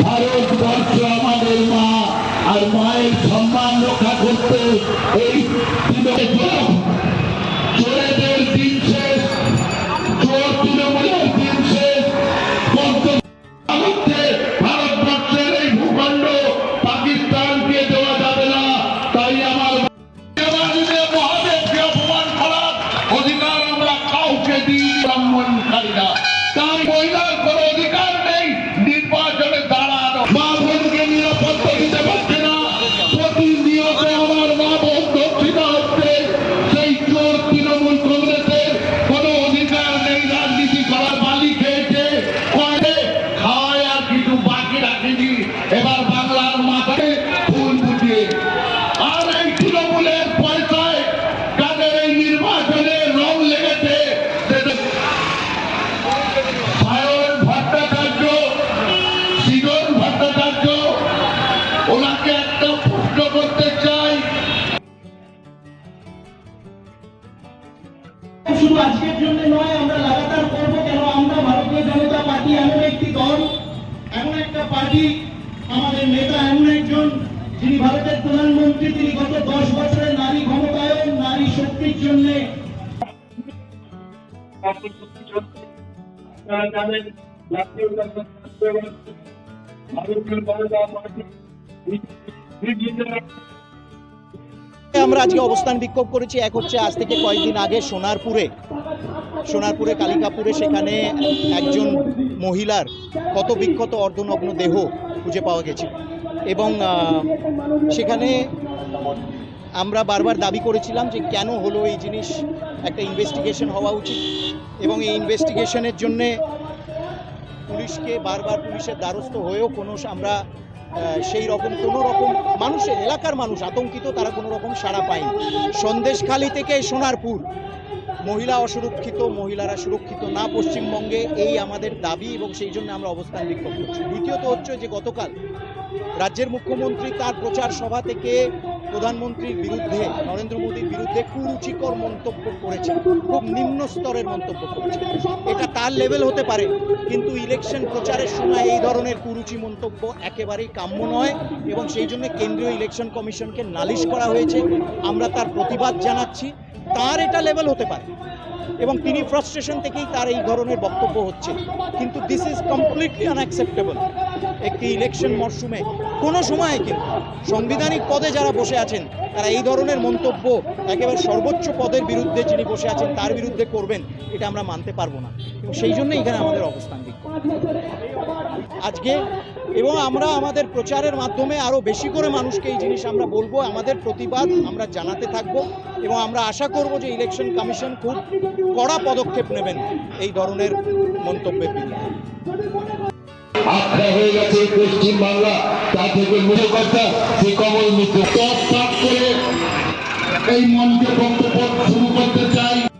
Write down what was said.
ভারতবর্ষ আমাদের মা আর মায়ের সম্মান রক্ষা করতে এই চোরেদের দিন শেষ, চোর তৃণমূলের দিন শেষ। ভারতবর্ষের এই ভূখণ্ড পাকিস্তানকে দেওয়া যাবে না। করতে চাই। শুধু আজকের জন্য নয়, আমরা লাগাতার করব কেন? আমরা ভারতীয় জনতা পার্টি এমন একটি দল, এমন একটা পার্টি, আমাদের নেতা এমন একজন, যিনি ভারতের প্রধানমন্ত্রী, তিনি গত দশ বছরে নারী ক্ষমতায়ন, নারী শক্তির জন্য জানেন, জাতীয় জনতা পার্টি আমরা আজকে অবস্থান বিক্ষোভ করেছি। এক হচ্ছে আজ থেকে কয়েকদিন আগে সোনারপুরে। সোনারপুরে কালিকাপুরে সেখানে একজন মহিলার কত বিক্ষত অর্ধনগ্ন দেহ খুঁজে পাওয়া গেছে। এবং সেখানে আমরা বারবার দাবি করেছিলাম যে কেন হলো এই জিনিস? একটা ইনভেস্টিগেশন হওয়া উচিত। এবং এই ইনভেস্টিগেশনের জন্যে পুলিশকে বারবার পুলিশের দ্বারস্থ হয়েও কোনো আমরা সেই রকম কোনো রকম মানুষের, এলাকার মানুষ আতঙ্কিত, তারা কোনো রকম সাড়া পায়নি। সন্দেশখালি থেকে সোনারপুর, মহিলা অসুরক্ষিত, মহিলারা সুরক্ষিত না পশ্চিমবঙ্গে, এই আমাদের দাবি এবং সেই জন্য আমরা অবস্থান বিক্ষোভ করছি। দ্বিতীয়ত হচ্ছে যে গতকাল রাজ্যের মুখ্যমন্ত্রী তার প্রচার সভা থেকে প্রধানমন্ত্রীর বিরুদ্ধে, নরেন্দ্র মোদীর বিরুদ্ধে কুরুচিকর মন্তব্য করেছে খুব নিম্ন স্তরের মন্তব্য করেছে এটা তার লেভেল হতে পারে, কিন্তু ইলেকশন প্রচারের সময় এই ধরনের কুরুচি মন্তব্য একেবারেই কাম্য নয় এবং সেই জন্য কেন্দ্রীয় ইলেকশন কমিশনকে নালিশ করা হয়েছে। আমরা তার প্রতিবাদ জানাচ্ছি, তার এটা লেভেল হতে পারে এবং তিনি ফ্রাস্ট্রেশন থেকেই তার এই ধরনের বক্তব্য হচ্ছে। কিন্তু দিস ইজ কমপ্লিটলি আনঅ্যাকসেপ্টেবল একটি ইলেকশন মরশুমে। কোনো সময়ে কিন্তু সাংবিধানিক পদে যারা বসে আছেন, তারা এই ধরনের মন্তব্য একেবারে সর্বোচ্চ পদের বিরুদ্ধে যিনি বসে আছেন, তার বিরুদ্ধে করবেন, এটা আমরা মানতে পারব না। এবং সেই জন্যই এখানে আমাদের অবস্থান আজকে এবং আমরা আমাদের প্রচারের মাধ্যমে আরও বেশি করে মানুষকে এই জিনিস আমরা বলব, আমাদের প্রতিবাদ আমরা জানাতে থাকব এবং আমরা আশা করব যে ইলেকশন কমিশন খুব কড়া পদক্ষেপ নেবেন এই ধরনের মন্তব্যের বিরুদ্ধে। আখড়া হয়ে গেছে পশ্চিম বাংলা তা থেকে মুখকর্তা শ্রী কমল মিত্র। টপ করে এই মঞ্চে বক্তব্য শুরু করতে